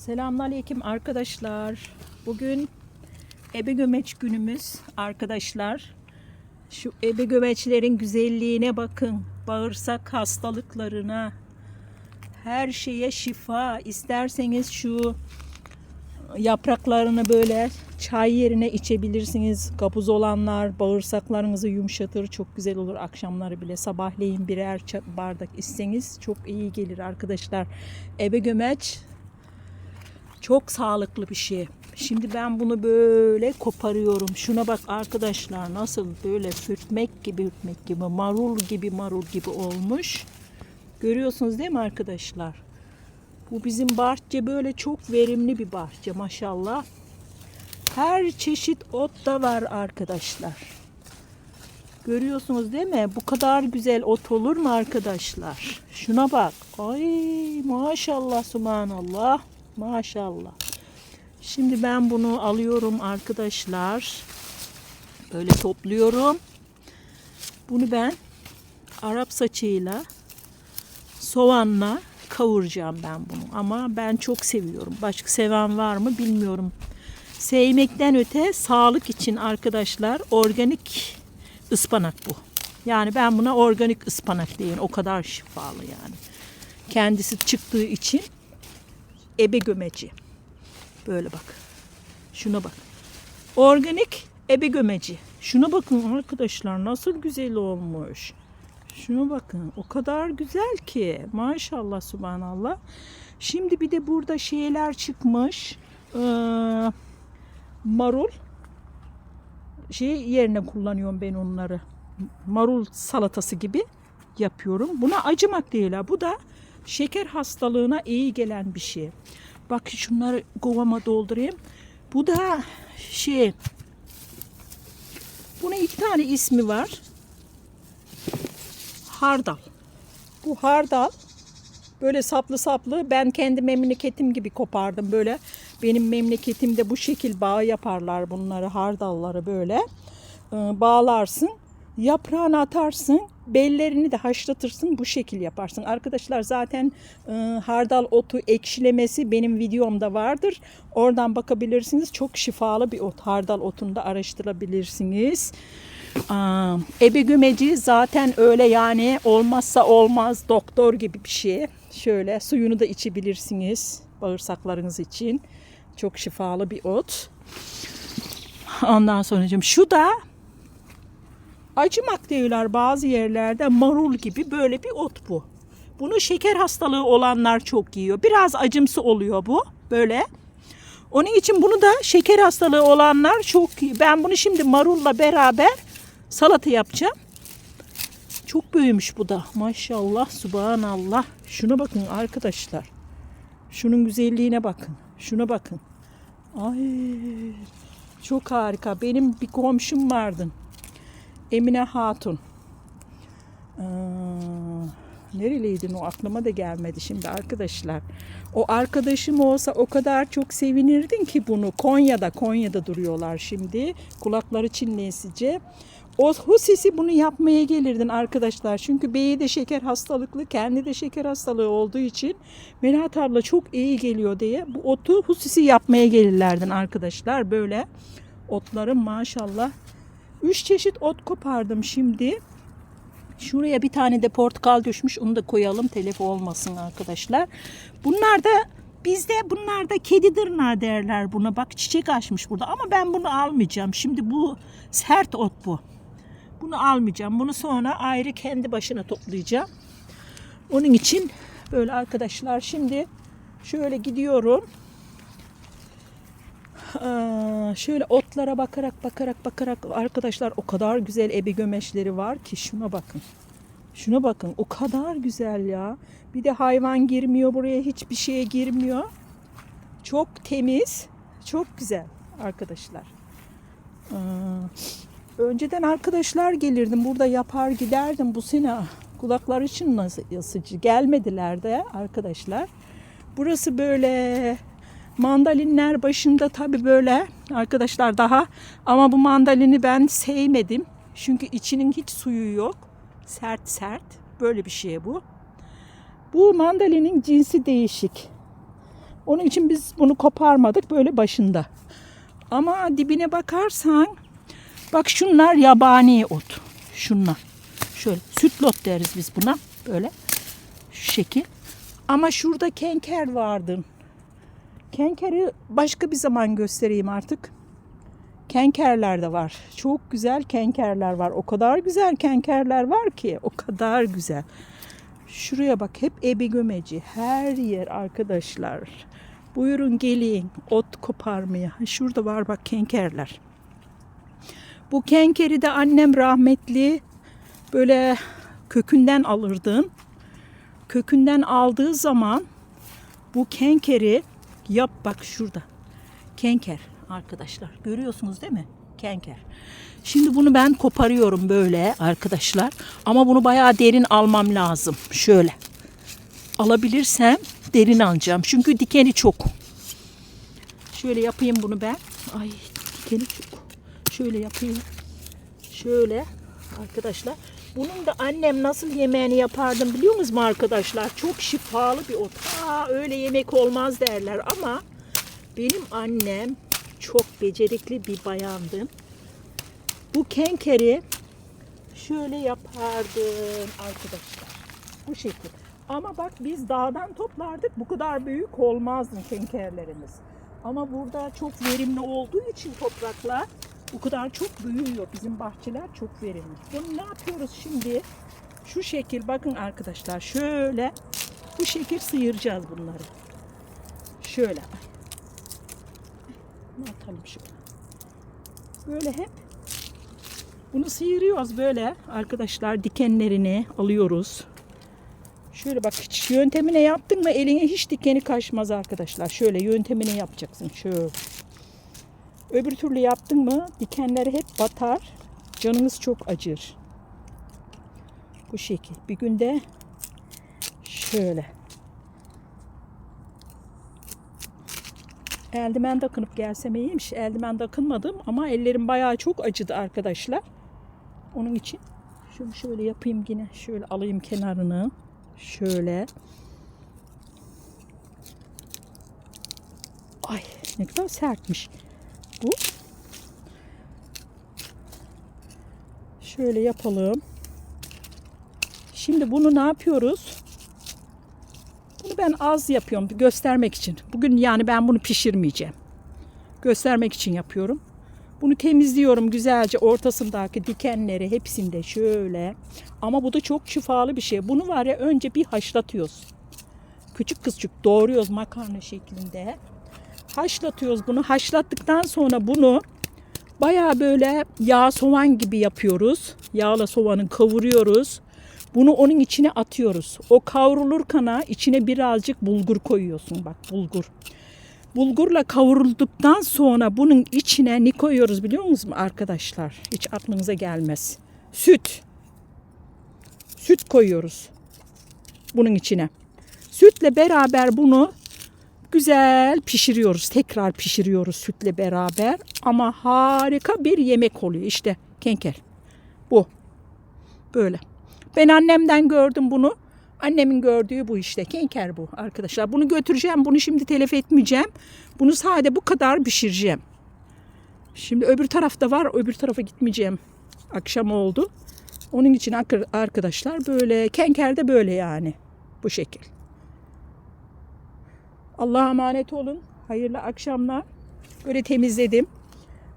Selamünaleyküm arkadaşlar. Bugün ebe gömeç günümüz arkadaşlar. Şu ebe gömeçlerin güzelliğine bakın. Bağırsak hastalıklarına, her şeye şifa. İsterseniz şu yapraklarını böyle çay yerine içebilirsiniz. Kabuz olanlar bağırsaklarınızı yumuşatır. Çok güzel olur akşamları bile. Sabahleyin birer bardak içseniz çok iyi gelir arkadaşlar. Ebe gömeç çok sağlıklı bir şey. Şimdi ben bunu böyle koparıyorum. Şuna bak arkadaşlar nasıl böyle sürtmek gibi sürtmek gibi marul gibi marul gibi olmuş. Görüyorsunuz değil mi arkadaşlar? Bu bizim bahçe böyle çok verimli bir bahçe maşallah. Her çeşit ot da var arkadaşlar. Görüyorsunuz değil mi? Bu kadar güzel ot olur mu arkadaşlar? Şuna bak. Ay maşallah subhanallah. Maşallah. Şimdi ben bunu alıyorum arkadaşlar. Böyle topluyorum. Bunu ben Arap saçıyla soğanla kavuracağım ben bunu. Ama ben çok seviyorum. Başka seven var mı bilmiyorum. Sevmekten öte sağlık için arkadaşlar organik ıspanak bu. Yani ben buna organik ıspanak diyeyim. O kadar şifalı yani. Kendisi çıktığı için ebe gömeci. Böyle bak. Şuna bak. Organik ebe gömeci. Şuna bakın arkadaşlar nasıl güzel olmuş. Şuna bakın. O kadar güzel ki. Maşallah subhanallah. Şimdi bir de burada şeyler çıkmış. Ee, marul. Şey yerine kullanıyorum ben onları. Marul salatası gibi yapıyorum. Buna acımak değil ha. Bu da şeker hastalığına iyi gelen bir şey. Bak şunları kovama doldurayım. Bu da şey bunun iki tane ismi var. Hardal. Bu hardal böyle saplı saplı ben kendi memleketim gibi kopardım böyle. Benim memleketimde bu şekil bağ yaparlar bunları hardalları böyle. Ee, bağlarsın yaprağını atarsın bellerini de haşlatırsın bu şekil yaparsın. Arkadaşlar zaten e, hardal otu ekşilemesi benim videomda vardır. Oradan bakabilirsiniz. Çok şifalı bir ot. Hardal otunu da araştırabilirsiniz. Aa, ebe gümeci zaten öyle yani olmazsa olmaz doktor gibi bir şey. Şöyle suyunu da içebilirsiniz bağırsaklarınız için. Çok şifalı bir ot. Ondan sonra şu da acımak diyorlar bazı yerlerde marul gibi böyle bir ot bu. Bunu şeker hastalığı olanlar çok yiyor. Biraz acımsı oluyor bu böyle. Onun için bunu da şeker hastalığı olanlar çok yiyor. Ben bunu şimdi marulla beraber salata yapacağım. Çok büyümüş bu da. Maşallah, subhanallah. Şuna bakın arkadaşlar. Şunun güzelliğine bakın. Şuna bakın. Ay çok harika. Benim bir komşum vardı. Emine Hatun. Ee, nereliydin o aklıma da gelmedi şimdi arkadaşlar. O arkadaşım olsa o kadar çok sevinirdin ki bunu. Konya'da, Konya'da duruyorlar şimdi. Kulakları çinlesice. O husisi bunu yapmaya gelirdin arkadaşlar. Çünkü beyi de şeker hastalıklı, kendi de şeker hastalığı olduğu için Melahat abla çok iyi geliyor diye bu otu husisi yapmaya gelirlerdin arkadaşlar. Böyle otların maşallah Üç çeşit ot kopardım şimdi. Şuraya bir tane de portakal düşmüş. Onu da koyalım. Telef olmasın arkadaşlar. Bunlar da bizde bunlar da kedi dırnağı derler buna. Bak çiçek açmış burada. Ama ben bunu almayacağım. Şimdi bu sert ot bu. Bunu almayacağım. Bunu sonra ayrı kendi başına toplayacağım. Onun için böyle arkadaşlar şimdi şöyle gidiyorum. Şöyle otlara bakarak bakarak bakarak arkadaşlar o kadar güzel ebi gömeçleri var ki şuna bakın. Şuna bakın o kadar güzel ya. Bir de hayvan girmiyor buraya hiçbir şeye girmiyor. Çok temiz, çok güzel arkadaşlar. Önceden arkadaşlar gelirdim burada yapar giderdim bu sene kulaklar için nasıl yasıcı gelmediler de arkadaşlar. Burası böyle Mandalinler başında tabi böyle arkadaşlar daha ama bu mandalini ben sevmedim. Çünkü içinin hiç suyu yok. Sert sert. Böyle bir şey bu. Bu mandalinin cinsi değişik. Onun için biz bunu koparmadık böyle başında. Ama dibine bakarsan bak şunlar yabani ot. Şunlar. Şöyle sütlot deriz biz buna. Böyle şu şekil. Ama şurada kenker vardı. Kenkeri başka bir zaman göstereyim artık. Kenkerler de var. Çok güzel kenkerler var. O kadar güzel kenkerler var ki. O kadar güzel. Şuraya bak hep ebi gömeci. Her yer arkadaşlar. Buyurun gelin ot koparmaya. Şurada var bak kenkerler. Bu kenkeri de annem rahmetli böyle kökünden alırdın. Kökünden aldığı zaman bu kenkeri yap bak şurada. Kenker arkadaşlar. Görüyorsunuz değil mi? Kenker. Şimdi bunu ben koparıyorum böyle arkadaşlar. Ama bunu bayağı derin almam lazım. Şöyle. Alabilirsem derin alacağım. Çünkü dikeni çok. Şöyle yapayım bunu ben. Ay dikeni çok. Şöyle yapayım. Şöyle arkadaşlar. Bunun da annem nasıl yemeğini yapardım biliyor musunuz mu arkadaşlar? Çok şifalı bir ot. Aa, öyle yemek olmaz derler ama benim annem çok becerikli bir bayandı. Bu kenkeri şöyle yapardın arkadaşlar. Bu şekil. Ama bak biz dağdan toplardık. Bu kadar büyük olmazdı kenkerlerimiz. Ama burada çok verimli olduğu için topraklar bu kadar çok büyüyor. Bizim bahçeler çok verimli. Bunu ne yapıyoruz şimdi? Şu şekil bakın arkadaşlar. Şöyle bu şekil sıyıracağız bunları. Şöyle. Ne atalım şöyle. Böyle hep bunu sıyırıyoruz böyle arkadaşlar dikenlerini alıyoruz. Şöyle bak hiç yöntemine yaptın mı eline hiç dikeni kaçmaz arkadaşlar. Şöyle yöntemine yapacaksın. Şöyle. Öbür türlü yaptın mı dikenleri hep batar. Canınız çok acır. Bu şekil. Bir günde şöyle. Eldiven takınıp gelsem iyiymiş. Eldiven takınmadım ama ellerim bayağı çok acıdı arkadaşlar. Onun için şunu şöyle yapayım yine. Şöyle alayım kenarını. Şöyle. Ay ne kadar sertmiş Şöyle yapalım. Şimdi bunu ne yapıyoruz? Bunu ben az yapıyorum göstermek için. Bugün yani ben bunu pişirmeyeceğim. Göstermek için yapıyorum. Bunu temizliyorum güzelce ortasındaki dikenleri hepsinde şöyle. Ama bu da çok şifalı bir şey. Bunu var ya önce bir haşlatıyoruz. Küçük küçük doğruyoruz makarna şeklinde. Haşlatıyoruz bunu. Haşlattıktan sonra bunu baya böyle yağ soğan gibi yapıyoruz. Yağla soğanı kavuruyoruz. Bunu onun içine atıyoruz. O kavrulurkana içine birazcık bulgur koyuyorsun. Bak bulgur. Bulgurla kavrulduktan sonra bunun içine ne koyuyoruz biliyor musunuz arkadaşlar? Hiç aklınıza gelmez. Süt. Süt koyuyoruz. Bunun içine. Sütle beraber bunu güzel pişiriyoruz. Tekrar pişiriyoruz sütle beraber. Ama harika bir yemek oluyor. İşte kenker. Bu. Böyle. Ben annemden gördüm bunu. Annemin gördüğü bu işte. Kenker bu arkadaşlar. Bunu götüreceğim. Bunu şimdi telef etmeyeceğim. Bunu sade bu kadar pişireceğim. Şimdi öbür tarafta var. Öbür tarafa gitmeyeceğim. Akşam oldu. Onun için arkadaşlar böyle kenker de böyle yani. Bu şekil. Allah'a emanet olun. Hayırlı akşamlar. Böyle temizledim.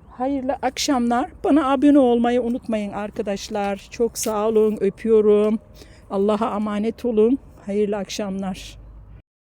Hayırlı akşamlar. Bana abone olmayı unutmayın arkadaşlar. Çok sağ olun. Öpüyorum. Allah'a emanet olun. Hayırlı akşamlar.